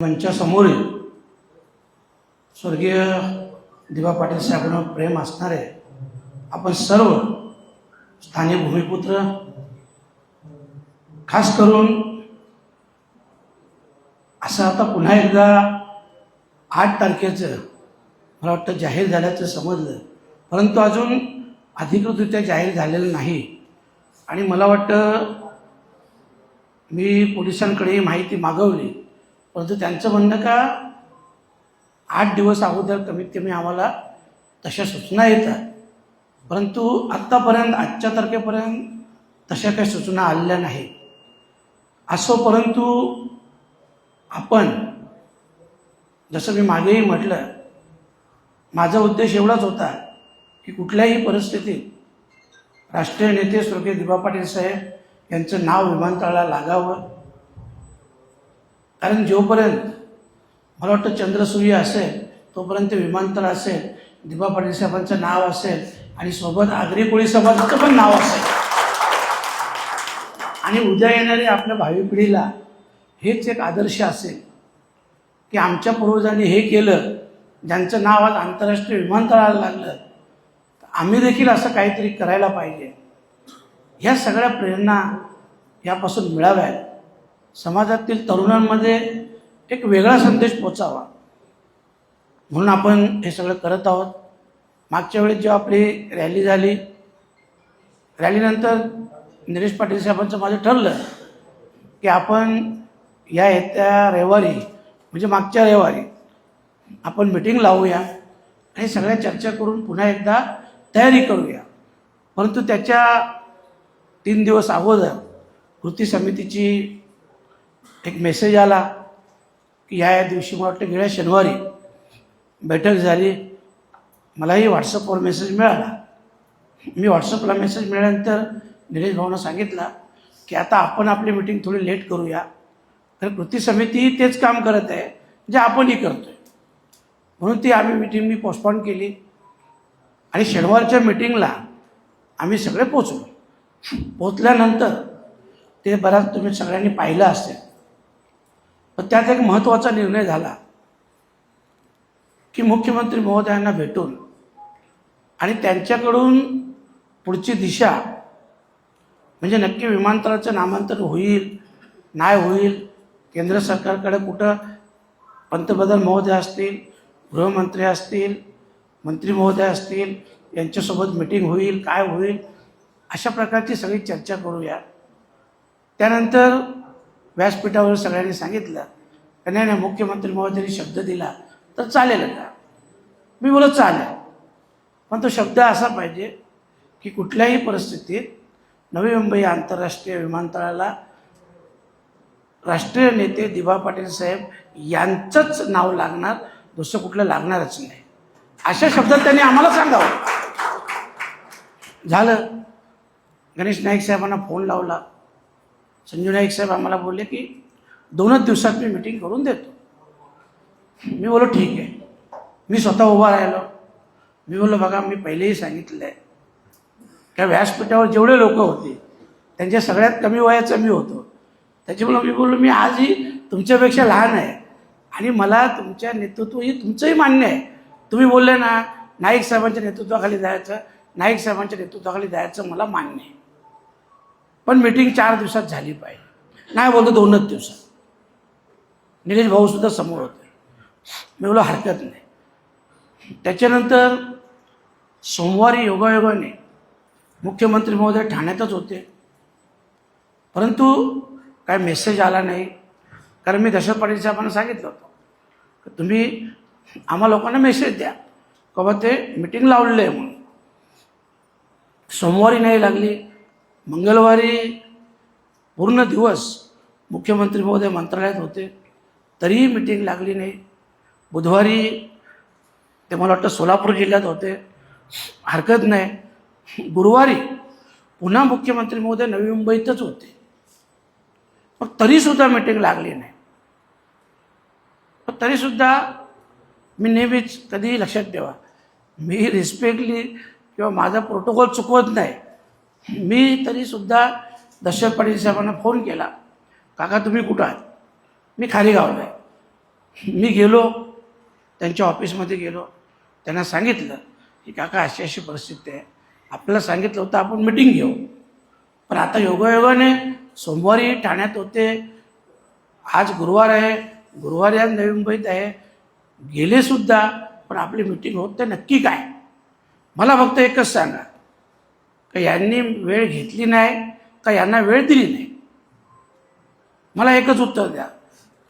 मंचासमोरील स्वर्गीय दिवा पाटील साहेबांवर प्रेम असणारे आपण सर्व स्थानिक भूमिपुत्र खास करून असं आता पुन्हा एकदा आठ तारखेचं मला वाटतं जाहीर झाल्याचं समजलं. परंतु अजून अधिकृतरित्या जाहीर झालेलं नाही. आणि मला वाटतं मी पोलिसांकडे माहिती मागवली. परंतु त्यांचं म्हणणं का आठ दिवस अगोदर कमीत कमी आम्हाला तशा सूचना येतात. परंतु आत्तापर्यंत आजच्या तारखेपर्यंत तशा काही सूचना आलेल्या नाही असो परंतु आपण जसं मी मागेही म्हटलं माझा उद्देश एवढाच होता की कुठल्याही परिस्थितीत राष्ट्रीय नेते स्वर्गीय दिबा पाटील साहेब यांचं नाव विमानतळाला लागावं. कारण जोपर्यंत मला वाटतं चंद्रसूर्य असेल तोपर्यंत विमानतळ असेल दिबा पाटील साहेबांचं नाव असेल आणि सोबत आगरी कोळी समाजाचं पण नाव असेल. आणि उद्या येणारी आपल्या भावी पिढीला हेच एक आदर्श असेल की आमच्या पूर्वजांनी हे केलं ज्यांचं नाव आज आंतरराष्ट्रीय विमानतळाला लागलं आम्ही देखील असं काहीतरी करायला पाहिजे. ह्या सगळ्या प्रेरणा यापासून मिळाव्यात. समाजातील तरुणांमध्ये एक वेगळा संदेश पोचावा. म्हणून आपण हे सगळं करत आहोत. मागच्या वेळेस जेव्हा आपली रॅली झाली रॅलीनंतर निलेश पाटील साहेबांचं माझं ठरलं की आपण या येत्या रविवारी म्हणजे मागच्या रविवारी आपण मिटिंग लावूया आणि सगळ्या चर्चा करून पुन्हा एकदा तयारी करूया. परंतु त्याच्या तीन दिवस अगोदर कृती समितीची एक मेसेज आला की ह्या या दिवशी मला वाटतं गेल्या शनिवारी बैठक झाली. मलाही व्हॉट्सअपवर मेसेज मिळाला. मी व्हॉट्सअपला मेसेज मिळाल्यानंतर निलेश भाऊनं सांगितलं की आता आपण आपली मिटिंग थोडी लेट करूया. तर कृती समिती तेच काम करत आहे जे आपणही करतो आहे म्हणून ती आम्ही मिटिंग मी पोस्टपॉन केली. आणि शनिवारच्या मिटिंगला आम्ही सगळे पोचलो पोचल्यानंतर ते बराच तुम्ही सगळ्यांनी पाहिलं असेल. पण त्यात एक महत्त्वाचा निर्णय झाला की मुख्यमंत्री महोदयांना भेटून आणि त्यांच्याकडून पुढची दिशा म्हणजे नक्की विमानतळाचं नामांतरण होईल नाही होईल केंद्र सरकारकडे कुठं पंतप्रधान महोदय असतील गृहमंत्री असतील मंत्री महोदय असतील यांच्यासोबत मिटिंग होईल काय होईल अशा प्रकारची सगळी चर्चा करूया. त्यानंतर व्यासपीठावर सगळ्यांनी सांगितलं. की नाही नाही मुख्यमंत्री महोदयांनी शब्द दिला तर चालेल का? मी बोलत चालेल. पण तो शब्द असा पाहिजे की कुठल्याही परिस्थितीत नवी मुंबई आंतरराष्ट्रीय विमानतळाला राष्ट्रीय नेते दिभा पाटील साहेब यांचंच नाव लागणार दुसरं कुठलं लागणारच नाही. अशा शब्दात त्यांनी आम्हाला सांगावं. झालं. गणेश नाईक साहेबांना फोन लावला. संजू नाईक साहेब आम्हाला बोलले की दोनच दिवसात मी मिटिंग करून देतो. मी बोलो ठीक आहे. मी स्वतः उभा राहिलो. मी बोललो बघा मी पहिलेही सांगितलं आहे. त्या व्यासपीठावर जेवढे लोक होते त्यांच्या सगळ्यात कमी वयाचं मी होतो. त्याच्यामुळं मी बोललो मी आजही तुमच्यापेक्षा लहान आहे आणि मला तुमच्या नेतृत्व हे तुमचंही मान्य आहे. तुम्ही बोलले ना नाईक साहेबांच्या नेतृत्वाखाली जायचं नाईक साहेबांच्या नेतृत्वाखाली जायचं मला मान्य आहे. पण मिटिंग चार दिवसात झाली पाहिजे. नाही बोलतो दोनच दिवसात. निलेश भाऊसुद्धा समोर होते. मी बोला हरकत नाही. त्याच्यानंतर सोमवारी योगायोगाने मुख्यमंत्री महोदय ठाण्यातच होते. परंतु काय मेसेज आला नाही. कारण मी दशरथ पाटील साहेबांना सांगितलं होतं. तुम्ही आम्हा लोकांना मेसेज द्या. का बाबा ते मिटिंग लावलेलं आहे म्हणून. सोमवारी नाही लागली. मंगळवारी पूर्ण दिवस मुख्यमंत्री महोदय मंत्रालयात होते. तरीही मिटिंग लागली नाही. बुधवारी ते मला वाटतं सोलापूर जिल्ह्यात होते. हरकत नाही. गुरुवारी पुन्हा मुख्यमंत्री महोदय नवी मुंबईतच होते. पण तरीसुद्धा मिटिंग लागली नाही. पण तरीसुद्धा मी नेहमीच कधीही लक्षात ठेवा. मी रिस्पेक्टली किंवा माझा प्रोटोकॉल चुकवत नाही. मी तरीसुद्धा दशरथ पाटील साहेबांना फोन केला. काका तुम्ही कुठं आहात? मी खाली गावलो आहे. मी गेलो. त्यांच्या ऑफिसमध्ये गेलो. त्यांना सांगितलं की काका अशी अशी परिस्थिती आहे. आपल्याला सांगितलं होतं आपण मिटिंग घेऊ. पण आता योगायोगाने सोमवारी ठाण्यात होते. आज गुरुवार आहे. गुरुवारी आज नवी मुंबईत आहे. गेलेसुद्धा पण आपली मिटिंग होत तर नक्की काय? मला फक्त एकच सांगा. का यांनी वेळ घेतली नाही का यांना वेळ दिली नाही? मला एकच उत्तर द्या.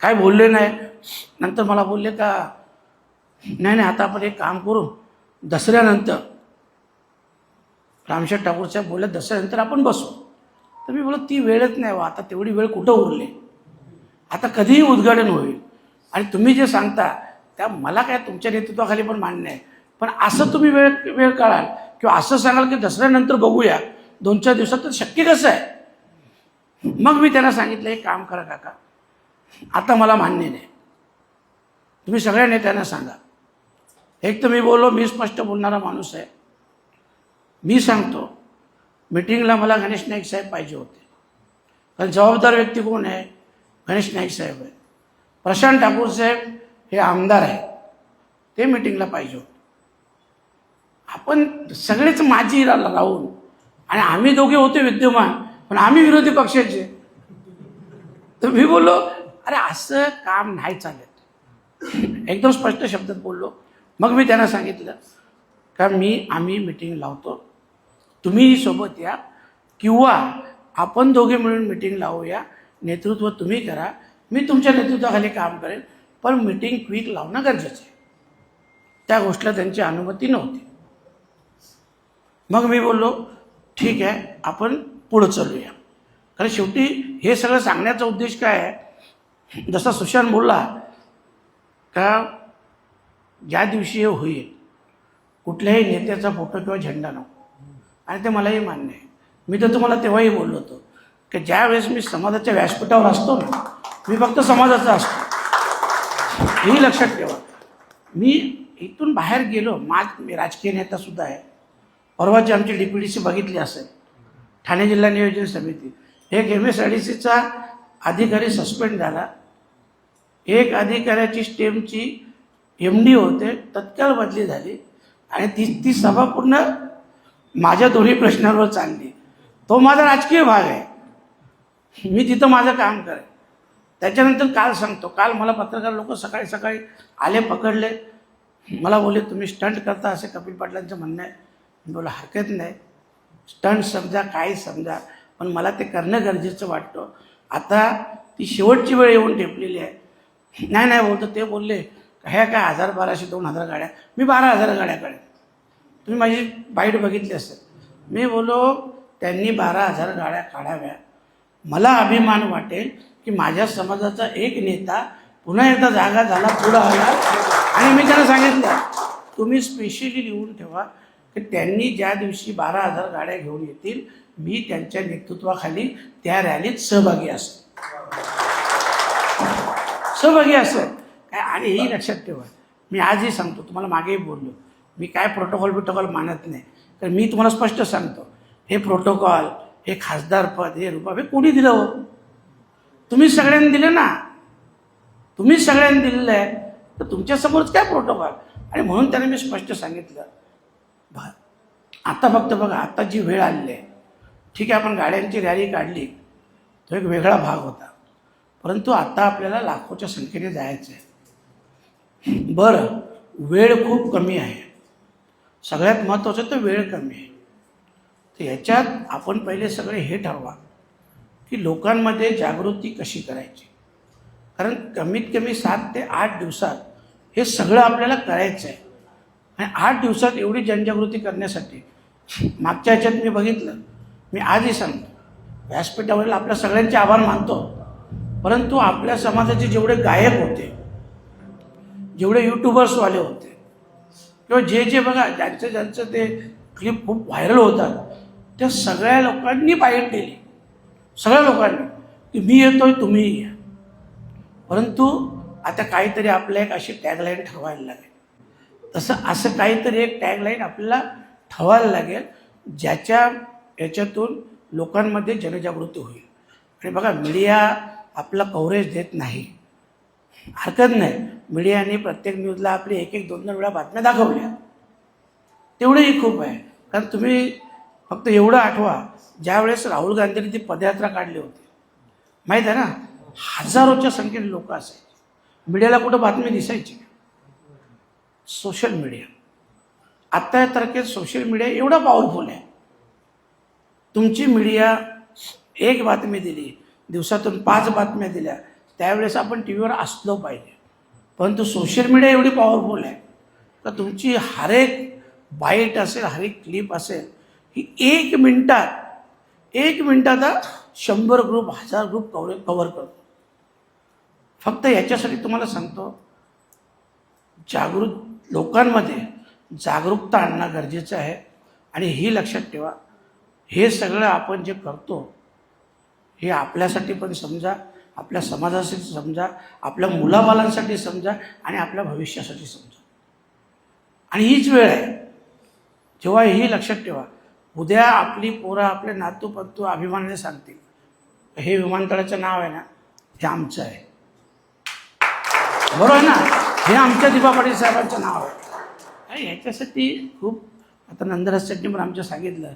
काय बोलले नाही? नंतर मला बोलले का नाही नाही आता आपण एक काम करू. दसऱ्यानंतर रामशेठ ठाकूर साहेब बोलले दसऱ्यानंतर आपण बसू. तर मी बोलत ती वेळच नाही वा आता तेवढी वेळ कुठं उरली? आता कधीही उद्घाटन होईल. आणि तुम्ही जे सांगता त्या मला काय तुमच्या नेतृत्वाखाली पण मान्य आहे. पण असं तुम्ही वेळ वेळ काढाल किंवा असं सांगाल की दसऱ्यानंतर बघूया. दोन चार दिवसात तर शक्य कसं आहे? मग मी त्यांना सांगितलं हे काम करा काका. आता मला मान्य नाही. तुम्ही सगळ्या नेत्यांना सांगा. एक तर मी बोललो मी स्पष्ट बोलणारा माणूस आहे. मी सांगतो मिटिंगला मला गणेश नाईक साहेब पाहिजे होते. कारण जबाबदार व्यक्ती कोण आहे? गणेश नाईक साहेब आहे प्रशांत ठाकूर साहेब हे आमदार आहे ते मिटिंगला पाहिजे होते. आपण सगळेच माझी रा- राहून आणि आम्ही दोघे होते विद्यमान पण आम्ही विरोधी पक्षाचे. तर मी बोललो अरे असं काम नाही चालत. एकदम स्पष्ट शब्दात बोललो. मग मी त्यांना सांगितलं का मी आम्ही मिटिंग लावतो तुम्ही सोबत या किंवा आपण दोघे मिळून मिटिंग लावूया नेतृत्व तुम्ही करा. मी तुमच्या नेतृत्वाखाली काम करेन पण मिटिंग क्विक लावणं गरजेचं आहे. त्या गोष्टीला त्यांची अनुमती नव्हती. मग मी बोललो ठीक आहे आपण पुढं चालूया. कारण शेवटी हे सगळं सांगण्याचा उद्देश काय आहे? जसा सुशांत बोलला का ज्या दिवशी हे होईल कुठल्याही नेत्याचा फोटो किंवा झेंडा नको. आणि ते मलाही मान्य आहे. मी तर तुम्हाला तेव्हाही बोललो होतो की ज्या वेळेस मी समाजाच्या व्यासपीठावर असतो ना मी फक्त समाजाचा असतो. हेही लक्षात ठेवा. मी इथून बाहेर गेलो माझ मी राजकीय नेतासुद्धा आहे. परवाची आमची डी पी डी सी बघितली असेल. ठाणे जिल्हा नियोजन समिती. एक एम एस आय डी सीचा अधिकारी सस्पेंड झाला. एक अधिकाऱ्याची स्टेमची एम डी होते तत्काळ बदली झाली आणि ती ती सभा पूर्ण माझ्या दोन्ही प्रश्नांवर चालली. तो माझा राजकीय भाग आहे. मी तिथं माझं काम करेन. त्याच्यानंतर काल सांगतो काल मला पत्रकार लोक सकाळी सकाळी आले पकडले. मला बोलले तुम्ही स्टंट करता असे कपिल पाटलांचं म्हणणं आहे. बोला हरकत नाही. स्टंट समजा काय समजा पण मला ते करणं गरजेचं वाटतं. आता ती शेवटची वेळ येऊन ठेपलेली आहे. नाही नाही बोलतो ते बोलले. ह्या काय हजार बाराशे दोन हजार गाड्या? मी बारा हजार गाड्या काढ तुम्ही माझी बाईट बघितली असेल. मी बोलो त्यांनी बारा हजार गाड्या काढाव्या. मला अभिमान वाटेल की माझ्या समाजाचा एक नेता पुन्हा एकदा जागा झाला पुढं आला. आणि मी त्यांना सांगितलं तुम्ही स्पेशली लिहून ठेवा. की त्यांनी ज्या दिवशी बारा हजार गाड्या घेऊन येतील मी त्यांच्या नेतृत्वाखाली त्या रॅलीत सहभागी असेल सहभागी असेल काय आणि हेही लक्षात ठेवा मी आजही सांगतो तुम्हाला मागेही बोललो मी काय प्रोटोकॉल बिटोकॉल मानत नाही तर मी तुम्हाला स्पष्ट सांगतो हे प्रोटोकॉल हे खासदार पद हे रुपा हे कोणी दिलं हो? तुम्ही सगळ्यांनी दिलं ना? तुम्ही सगळ्यांनी दिलेलं आहे तर तुमच्यासमोरच काय प्रोटोकॉल आणि म्हणून त्याने मी स्पष्ट सांगितलं आता फक्त बघा आता जी वेळ आलेली आहे. ठीक आहे आपण गाड्यांची रॅली काढली. तो एक वेगळा भाग होता. परंतु आता आपल्याला लाखोच्या संख्येने जायचं आहे बरं वेळ खूप कमी आहे. सगळ्यात महत्त्वाचं तर वेळ कमी आहे. तर याच्यात आपण पहिले सगळे हे ठरवा की लोकांमध्ये जागृती कशी करायची? कारण कमीत कमी सात ते आठ दिवसात हे सगळं आपल्याला करायचं आहे आणि आठ दिवसात एवढी जनजागृती करण्यासाठी मागच्या ह्याच्यात मी बघितलं. मी आजही सांगतो. व्यासपीठावरील आपल्या सगळ्यांचे आभार मानतो. परंतु आपल्या समाजाचे जेवढे गायक होते जेवढे यूट्यूबर्सवाले होते किंवा जे जे बघा ज्यांचं ज्यांचं ते क्लिप खूप व्हायरल होतात त्या सगळ्या लोकांनी बाहेर दिली सगळ्या लोकांनी. की मी येतोय तुम्हीही या. परंतु आता काहीतरी आपल्या एक अशी टॅगलाईन ठरवायला लागेल. तसं असं काहीतरी एक टॅगलाईन आपल्याला ठवायला लागेल ज्याच्या याच्यातून लोकांमध्ये जनजागृती होईल. आणि बघा मीडिया आपला कव्हरेज देत नाही. हरकत नाही. मीडियाने प्रत्येक न्यूजला आपली एक एक दोन दोन वेळा बातम्या दाखवल्या. तेवढंही खूप आहे. कारण तुम्ही फक्त एवढं आठवा ज्यावेळेस राहुल गांधींनी ती पदयात्रा काढली होती. माहीत आहे ना? हजारोच्या संख्येने लोक असायचे. मीडियाला कुठं बातमी दिसायची? Social media. आत्ता या तारखेत सोशल मीडिया एवढा पॉवरफुल आहे. तुमची मीडिया एक बातमी दिली दिवसातून पाच बातम्या दिल्या त्यावेळेस आपण टी व्हीवर असलो पाहिजे. परंतु सोशल मीडिया एवढी पॉवरफुल आहे. तर तुमची हर एक बाईट असेल हर एक क्लिप असेल ही एक मिनटात एक मिनटात शंभर ग्रुप हजार ग्रुप कवर कवर करतो. फक्त याच्यासाठी तुम्हाला सांगतो जागृत लोकांमध्ये जागरूकता आणणं गरजेचं आहे. आणि ही लक्षात ठेवा हे सगळं आपण जे करतो हे आपल्यासाठी पण समजा आपल्या समाजासाठी समजा आपल्या मुलाबालांसाठी समजा आणि आपल्या भविष्यासाठी समजा. आणि हीच वेळ आहे. जेव्हा ही लक्षात ठेवा उद्या आपली पोरं आपले नातू पत्तू अभिमानाने सांगतील हे विमानतळाचं नाव आहे ना हे आमचं आहे. बरोबर आहे ना? हे आमच्या दिपा पाटील साहेबांचं नाव आहे. आणि ह्याच्यासाठी खूप आता नंदराज शेट्टी पण आमच्या सांगितलं.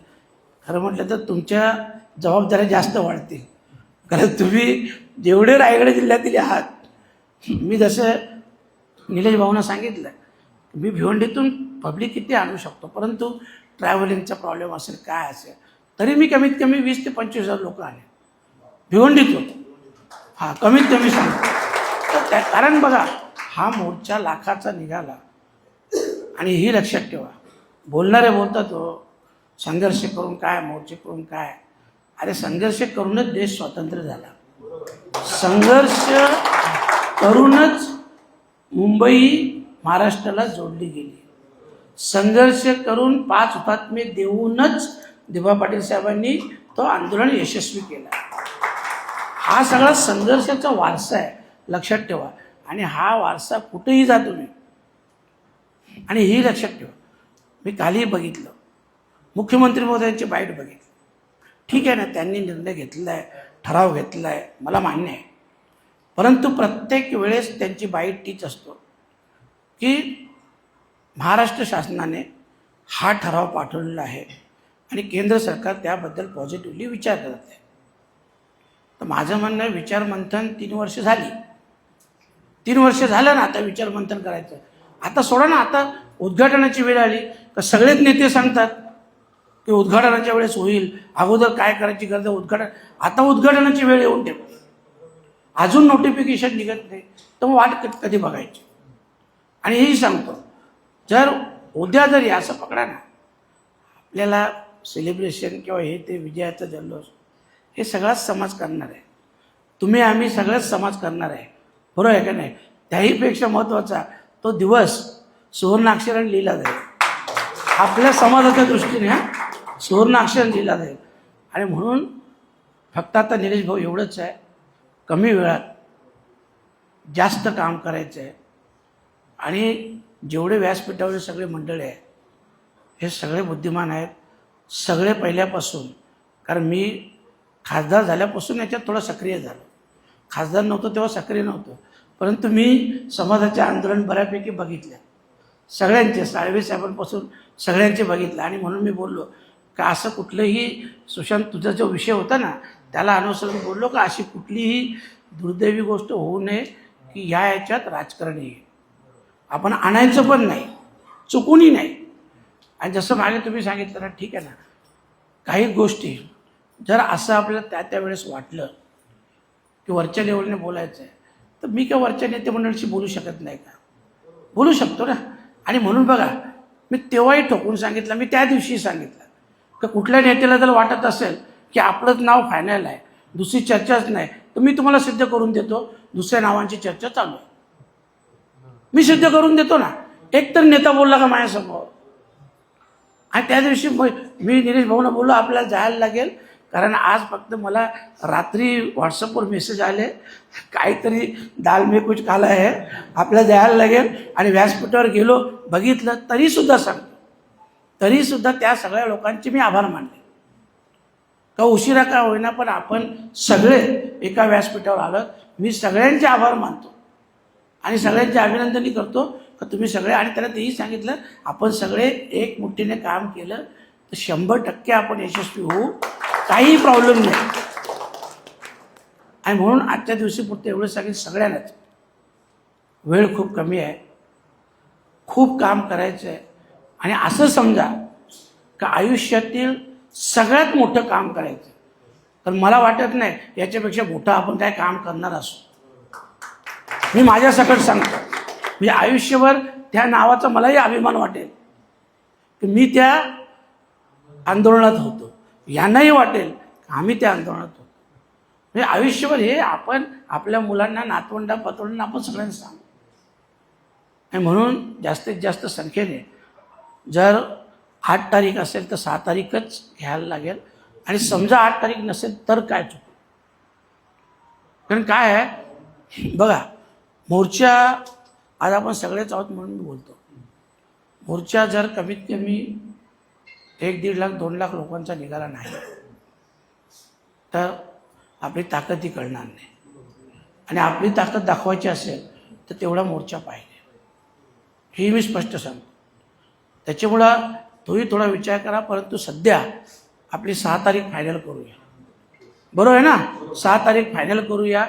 खरं म्हटलं तर तुमच्या जबाबदाऱ्या जास्त वाढतील. कारण तुम्ही जेवढे रायगड जिल्ह्यातील आहात मी जसं निलेश भाऊना सांगितलं मी भिवंडीतून पब्लिक किती आणू शकतो परंतु ट्रॅव्हलिंगचा प्रॉब्लेम असेल काय असेल तरी मी कमीत कमी वीस ते पंचवीस हजार लोक आले भिवंडीतून. हां कमीत कमी सांगतो. तर त्या कारण बघा हा मोर्चा लाखाचा निघाला. आणि ही लक्षात ठेवा. बोलणारे बोलतात हो संघर्ष करून काय मोर्चे करून काय? अरे संघर्ष करूनच देश स्वतंत्र झाला. संघर्ष करूनच मुंबई महाराष्ट्राला जोडली गेली. संघर्ष करून पाच हुतात्मे देऊनच दिभा पाटील साहेबांनी तो आंदोलन यशस्वी केला. हा सगळा संघर्षाचा वारसा आहे लक्षात ठेवा. आणि हा वारसा कुठेही जा तुम्ही आणि ही लक्षात ठेवा. मी कालही बघितलं. मुख्यमंत्री महोदयांची बाईट बघितली. ठीक आहे ना त्यांनी निर्णय घेतलेला आहे ठराव घेतला आहे मला मान्य आहे. परंतु प्रत्येक वेळेस त्यांची बाईट तीच असतो की महाराष्ट्र शासनाने हा ठराव पाठवलेला आहे आणि केंद्र सरकार त्याबद्दल पॉझिटिव्हली विचार करत आहे. तर माझं म्हणणं आहे विचारमंथन तीन वर्ष झाली. तीन वर्ष झालं ना आता विचारमंथन करायचं. आता सोडा ना आता उद्घाटनाची वेळ आली तर सगळेच नेते सांगतात की उद्घाटनाच्या वेळेस होईल अगोदर काय करायची गरज आहे उद्घाटन. आता उद्घाटनाची वेळ येऊन ठेव. अजून नोटिफिकेशन निघत नाही तर मग वाट क- कधी बघायची? आणि हेही सांगतो जर उद्या जरी असं पकडा ना आपल्याला सेलिब्रेशन किंवा हे ते विजयाचा जल्लोष हे सगळाच समाज करणार आहे. तुम्ही आम्ही सगळंच समाज करणार आहे. बरोबर आहे का नाही? त्याहीपेक्षा महत्त्वाचा तो दिवस सुवर्णाक्षराने लिहिला जाईल. आपल्या समाजाच्या दृष्टीने सुवर्णाक्षरण लिहिला जाईल. आणि म्हणून फक्त आता निलेश भाऊ एवढंच आहे. कमी वेळात जास्त काम करायचं आहे. आणि जेवढे व्यासपीठावर सगळे मंडळी आहे हे सगळे बुद्धिमान आहेत. सगळे पहिल्यापासून कारण मी खासदार झाल्यापासून याच्यात थोडं सक्रिय झालो. खासदार नव्हतो तेव्हा सक्रिय नव्हतो. परंतु मी समाजाचे आंदोलन बऱ्यापैकी बघितलं. सगळ्यांचे साळवे साहेबांपासून सगळ्यांचे बघितलं. आणि म्हणून मी बोललो का असं कुठलंही सुशांत तुझा जो विषय होता ना त्याला अनुसरून बोललो का? अशी कुठलीही दुर्दैवी गोष्ट होऊ नये की ह्या याच्यात राजकारण येईल. आपण आणायचं पण नाही चुकूनही नाही. आणि जसं मागे तुम्ही सांगितलं ना ठीक आहे ना काही गोष्टी जर असं आपल्याला त्या त्या वेळेस वाटलं की वरच्या लेवलने बोलायचं आहे तर मी काय वरच्या नेते मंडळीशी बोलू शकत नाही का? बोलू शकतो ना? आणि म्हणून बघा मी तेव्हाही ठोकून सांगितलं मी त्या दिवशी सांगितलं का कुठल्या नेत्याला जर वाटत असेल की आपलंच नाव फायनल आहे दुसरी चर्चाच नाही तर मी तुम्हाला सिद्ध करून देतो दुसऱ्या नावांची चर्चा चालू आहे. मी सिद्ध करून देतो ना? एक तर नेता बोलला का माझ्यासमोर? आणि त्या दिवशी मी निलेश भाऊना बोललो आपल्याला जायला लागेल कारण आज फक्त मला रात्री व्हॉट्सअपवर मेसेज आले. काहीतरी दाल मी कुछ काला आहे. आपल्याला जायला लागेल. आणि व्यासपीठावर गेलो बघितलं तरीसुद्धा सांगतो. तरीसुद्धा त्या सगळ्या लोकांचे मी आभार मानले. का उशिरा का होईना पण आपण सगळे एका व्यासपीठावर आलं. मी सगळ्यांचे आभार मानतो. आणि सगळ्यांचे अभिनंदनही करतो. का तुम्ही सगळे आणि त्याला तेही सांगितलं आपण सगळे एक मुठ्ठीने काम केलं तर शंभर टक्के आपण यशस्वी होऊ. काही प्रॉब्लेम नाही. आणि म्हणून आजच्या दिवशी पुरते एवढं सांगेल सगळ्यांनाच. वेळ खूप कमी आहे. खूप काम करायचं आहे. आणि असं समजा का आयुष्यातील सगळ्यात मोठं काम करायचं तर मला वाटत नाही याच्यापेक्षा मोठं आपण काय काम करणार असू. मी माझ्यासकट सांगतो. मी आयुष्यभर त्या नावाचा मलाही अभिमान वाटेल. की मी त्या आंदोलनात होतो. यांनाही वाटेल आम्ही त्या आंदोलनात होतो. म्हणजे आयुष्यभर हे आपण आपल्या मुलांना नातवंडा पतवंडांना आपण सगळ्यांना सांगू. आणि म्हणून जास्तीत जास्त संख्येने जर आठ तारीख असेल तर सहा तारीखच घ्यायला लागेल. आणि समजा आठ तारीख नसेल तर काय चुक? कारण काय आहे? बघा मोर्चा आज आपण सगळेच आहोत म्हणून मी बोलतो. मोर्चा जर कमीत कमी एक दीड लाख दोन लाख लोकांचा निघाला नाही. तर आपली ताकद ही कळणार नाही. आणि आपली ताकद दाखवायची असेल तर तेवढा मोर्चा पाहिजे. ही मी स्पष्ट सांगतो. त्याच्यामुळं तोही थोडा विचार करा परंतु सध्या आपली सहा तारीख फायनल करूया. बरोबर आहे ना? सहा तारीख फायनल करूया.